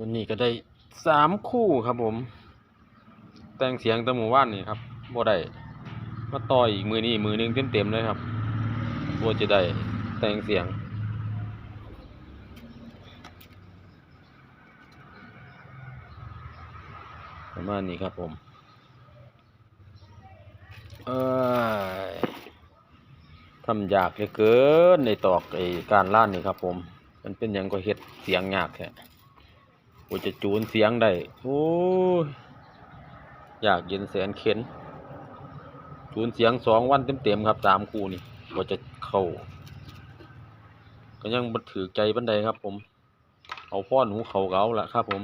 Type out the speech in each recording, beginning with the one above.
วันนี้ก็ได้สามคู่ครับผม แต่งเสียงตะหมู่ว่านนี่ครับบ่ได้มาต่ออีกมือนี้มือหนึงเต็มๆเลยครับบ่จะได้แต่งเสียงประมาณนี้ครับผม เอ้ยทำยากเหลือเกินในตอกไอ้การล่านนี่ครับผม มันเป็นหยังก็เฮ็ดเสียงยากแท้ กูจะจูนเสียงได้ โอ้ย อยากเย็นแสนเข็นจูนเสียงสองวันเต็มๆครับสามคู่นี่กว่าจะเข้า ก็ยังบัถือใจปันใดครับ ผม เอาพ่อหนูเข่าเอาละครับผม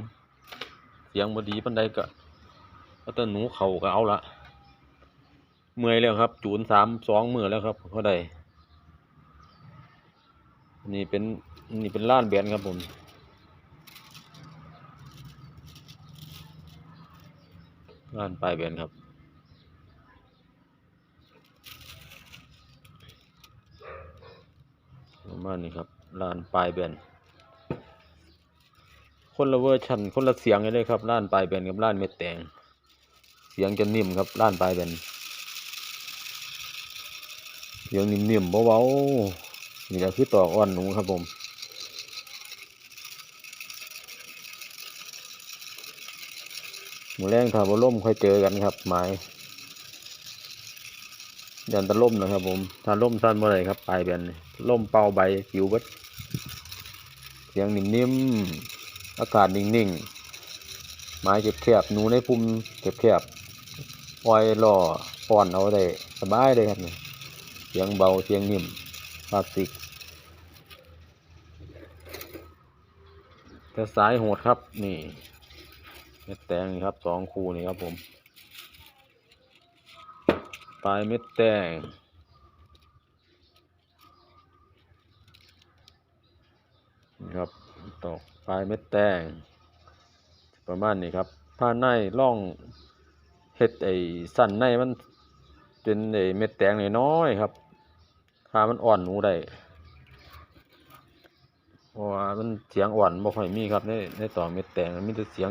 เสียงบดีปันใดก็ก็แต่หนูเข่าเอาละเมื่อยแล้วครับจูนสามสองมือแล้วครับเขาได้นี่เป็นนี่เป็นล้านแบนครับผม ล้านปลายแบนครับประมาณนี้ครับล้านปลายแบนคนละเวอร์ชันคนละเสียงเลยครับล้านปลายแบนกับล้านเม็ดแตงเสียงจะนิ่มครับล้านปลายแบนเสียงนิ่มๆเบาๆนี่แหละคือตออ่อนหนูครับผม มแรงถ้าบ่ล่มค่อยเจอกันครับหมายยันตะล่มนะครับ ผม ถ้าล่มสั้นเมื่อไรครับปลายแบนนี่ล่มเป่าใบผิวเบัดเสียงนิ่มๆอากาศนิ่งๆไม้แคบๆหนูในพุ่มแคบๆปล่อยล่อป้อนเอาได้สบายเลยครับนี่เสียงเบาเสียงนิ่มคลาสสิกแต่สายโหดครับนี่ ม็ดแตงนี่ครับสองคู่นี่ครับผม ปลายเม็ดแตงนี่ครับตอกปลายเม็ดแตง ประมาณนี้ครับ ผ้าในร่องเห็ดไอ้สันในมันเป็นไอ้เม็ดแตงน้อยครับถ้ามันอ่อนหนูได้เพราะว่ามันเสียงอ่อนบ่ค่อยมีครับในในต่อเม็ดแตงมันมีแต่เสียง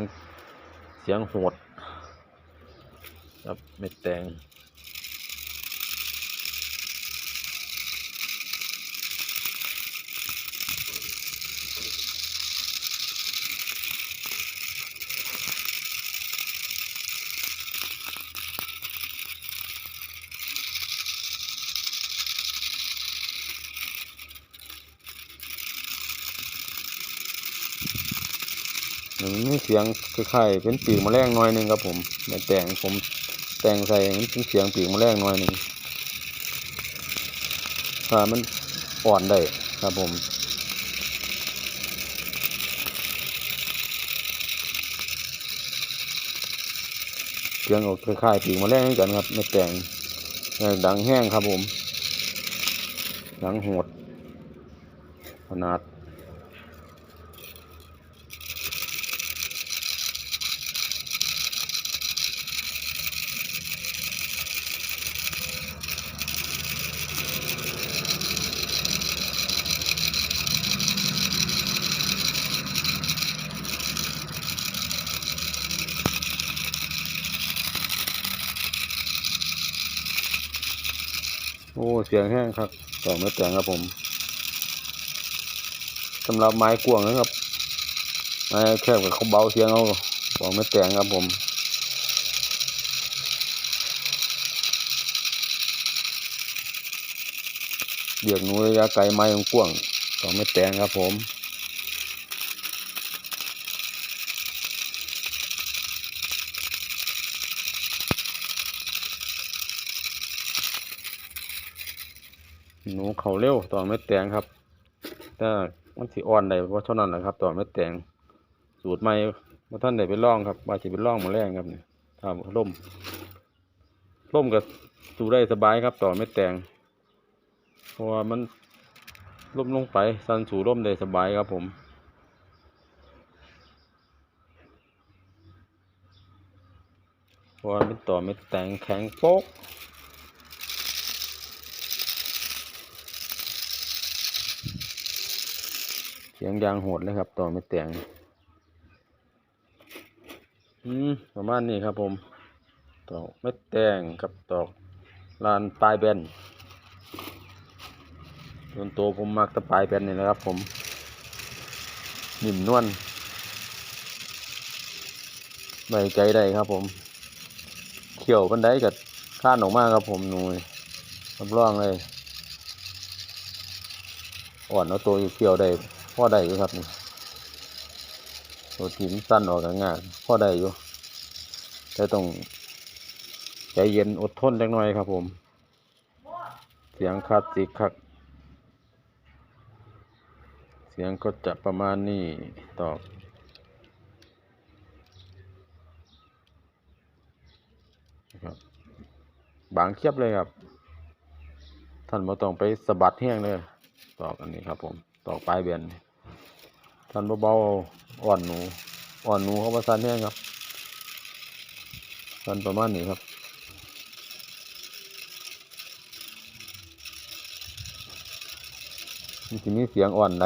เสียงโหดครับเม็ดแตง มันมีเสียงคล้ายๆเป็นปีกแมลงน่อยหนึงครับผมเม็ดแตงผมแต่งใส่เป็นเสียงปีกแมลงน่อยหนึงถ้ามันอ่อนได้ครับผมเสียงออกคล้ายๆปีกแมลงเหมือนกันครับไม่แต่งดังแห้งครับผมดังโหดขนาด โอ้เสียงแห้งครับต่อไม่แต่งครับผมสำหรับไม้กวงนะครับไม้แคบกับเขาเบาเสียงเอาบอกไม่แต่งครับผมเบียกนูระยะไกลไม้กวงต่อไม่แต่งครับผม หนูเขาเร็วต่อเม็ดแตงครับแต่มันสิอ่อนได้เพราะเท่านั้นแหละครับ ต่อเม็ดแตงสูตรใหม่ว่าท่านได้ไปล่องครับว่าจะไปล่องมาแรงครับเนี่ยถ้าล่มล่มกับสูได้สบายครับ ต่อเม็ดแตงเพราะว่ามันล่มลงไปสันสูล่มได้สบายครับผมเพราะว่าเป็นต่อเม็ดแตงแข็งโป๊ก สียงยางโหดเลยครับต่อไม่แต่งอืมประมาณนี้ครับผมดอกเม็ดแดงกับดอกลานปลายแบนส่วนตัวผมมักแตะปลายแบนนี่แหละครับผมนิ่มนวลไว้ใจได้ครับผมเขียวบันไดกับข้านออกมาครับผมหนูรับรองเลยอ่อนเอาตัวอยู่เขียวได้ พ่อได้อยู่ครับนี่ตัวทีมนสั้นออกง่ายพ่อได้อยู่แต่ต้องใจเย็นอดทนเล็กน้อยครับผม เสียงคาสสิกครับเสียงก็จะประมาณนี้ตอบครับบางเคียบเลยครับ ท่านบ่ต้องไปสะบัดแห้งเลย ตอกอันนี้ครับผม ตอกปลายเบียน ท่นเบาๆอ่อนหนู อ่อนหนูเขาประสานแห้งครับกันประมาณนี้ครับมันจะมีเสียงอ่อนไหล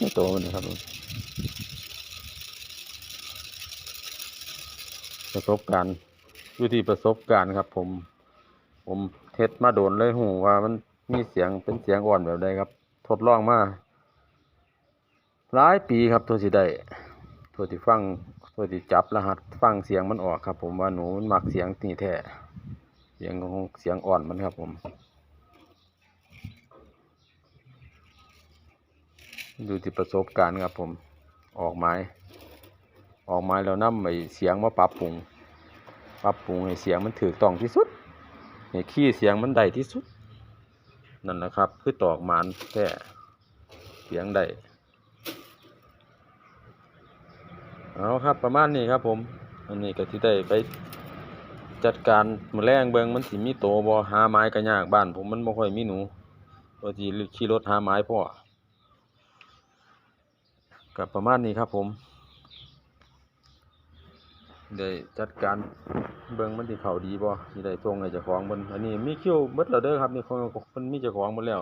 ในตัวมันนะครับประสบการณ์อยู่ที่ประสบการณ์ครับ ผม ผมเทสมาโดนเลยหูว่ามันมีเสียงเป็นเสียงอ่อนแบบใดครับ ทดลองมา หลายปีครับตัวสิได้ตัวที่ฟังตัวที่จับรหัสฟังเสียงมันออกครับ ผมว่าหนูมันมักเสียงนี่แท้เสียงของเสียงอ่อนมันครับผมดูที่ประสบการณ์ครับผมออกไม้ ออกไม้แล้วนำไอ้เสียงมาปรับปรุงปรับปรุงให้เสียงมันถูกต้องที่สุดให้ขี้เสียงมันได้ที่สุด นั่นแหละครับ คือตอกหมานแท้เสียงได้ เอาครับประมาณนี้ครับผม อันนี้ก็ที่ได้ไปจัดการมแมลงเบิงมันสิมีโตบ่หาไม้ก็ยากบ้านผมมันบ่ค่อยมีหนูว่าสิขี่รถหาไม้พ่อก็ประมาณนี้ครับผมได้จัดการเบิงมันสิเขาดีบ่สิได้ส่งให้เจ้าของเบิ่นอันนี้มีคิวเบิดแล้วเด้อครับนี่ของมันมีเจ้าของหมดแล้ว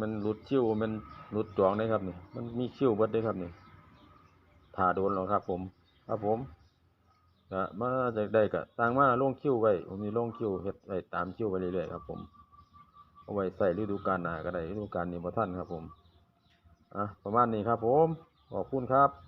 มันหลุดคิวมันหลุดจองได้ครับนี่มันมีคิวเบิดได้ครับนี่ ถ่าโดนหรอกครับ ผม ครับผมก็มาจากได้ก็ต่างมาลงคิวไว้ผมมีลงคิวเฮ็ดไว้ตามคิวไปเรื่อยๆครับ ผมเอาไว้ใส่ฤดูกาลหน้าก็ได้ฤดูกาลนี้บ่ท่านครับ ผมอะประมาณนี้ครับ ผมขอบคุณครับ